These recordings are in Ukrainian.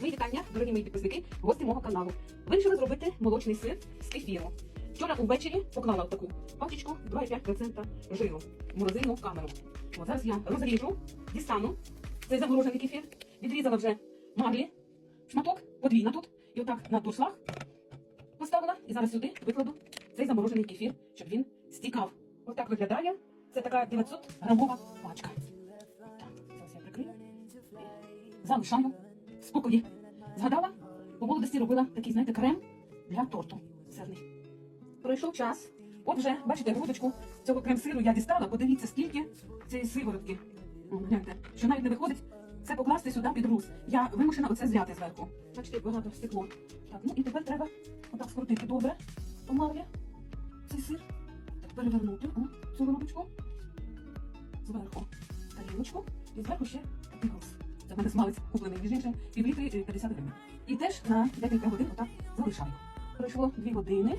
Мої вітання, дорогі мої підписники, гості мого каналу. Вирішила зробити молочний сир з кефіру. Вчора увечері поклала таку пачечку 2,5% жиру в морозильну камеру. От зараз я розріжу, дістану цей заморожений кефір, відрізала вже маглі, шматок, подвійна тут, і отак на дуршлаг поставила, і зараз сюди викладу цей заморожений кефір, щоб він стікав. Отак виглядає. Це така 900 грамова пачка. Так, зараз я прикрию. Залишаю в спокої. Згадала, по молодості робила такий, знаєте, крем для торту сирний. Пройшов час. От вже, бачите, грудочку цього крем-сиру я дістала. Подивіться, скільки цієї сиворотки. Гляньте, що навіть не виходить це покласти сюди під груз. Я вимушена оце зляти зверху. Бачите, багато стекло. Так, ну і тепер треба отак скрутити добре по марлі цей сир. Так, перевернути о, цю грудочку. Зверху тарілочку і зверху ще такий груз. Це в смалець куплений, між іншим, е, 50 гривень. І теж на декілька годин отак залишаю. Пройшло 2 години.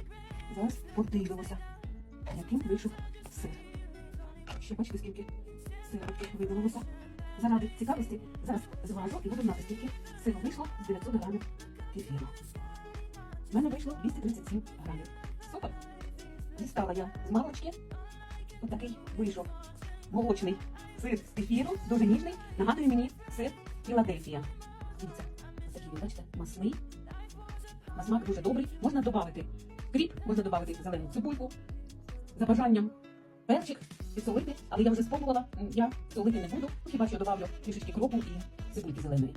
Зараз подивимося, яким вийшов сир. Ще бачите, скільки сироватки видалилося. Заради цікавості зараз зважу і буду знати, скільки сиру вийшло з 900 грамів кефіру. У мене вийшло 237 грамів. Супер! Дістала я з малочки. Отакий вийшов молочний сир з кефіру, дуже ніжний. Нагадує мені сир Філадельфія. Дивіться, такий він, бачите, масний. На смак дуже добрий. Можна додати кріп, можна додати зелену цибульку. За бажанням перчик підсолити, але я вже спробувала, я солити не буду, хіба що додавлю трішечки кропу і цибульки зеленої.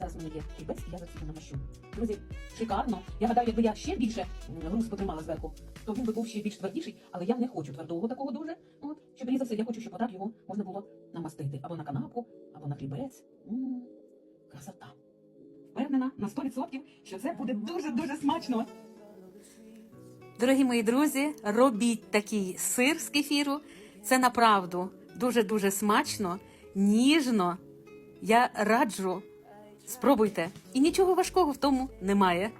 Зараз у мене є хлібець, і я зараз його намащу. Друзі, шикарно. Я гадаю, якби я ще більше груз потримала зверху, то він би був ще більш твердіший, але я не хочу твердого такого дуже. От, щоб різався, я хочу, щоб отак його можна було намастити або на канапку, або на хлібець. Красота. Впевнена на 100%, що це буде дуже-дуже смачно. Дорогі мої друзі, робіть такий сир з кефіру. Це направду дуже-дуже смачно, ніжно. Я раджу. Спробуйте. І нічого важкого в тому немає.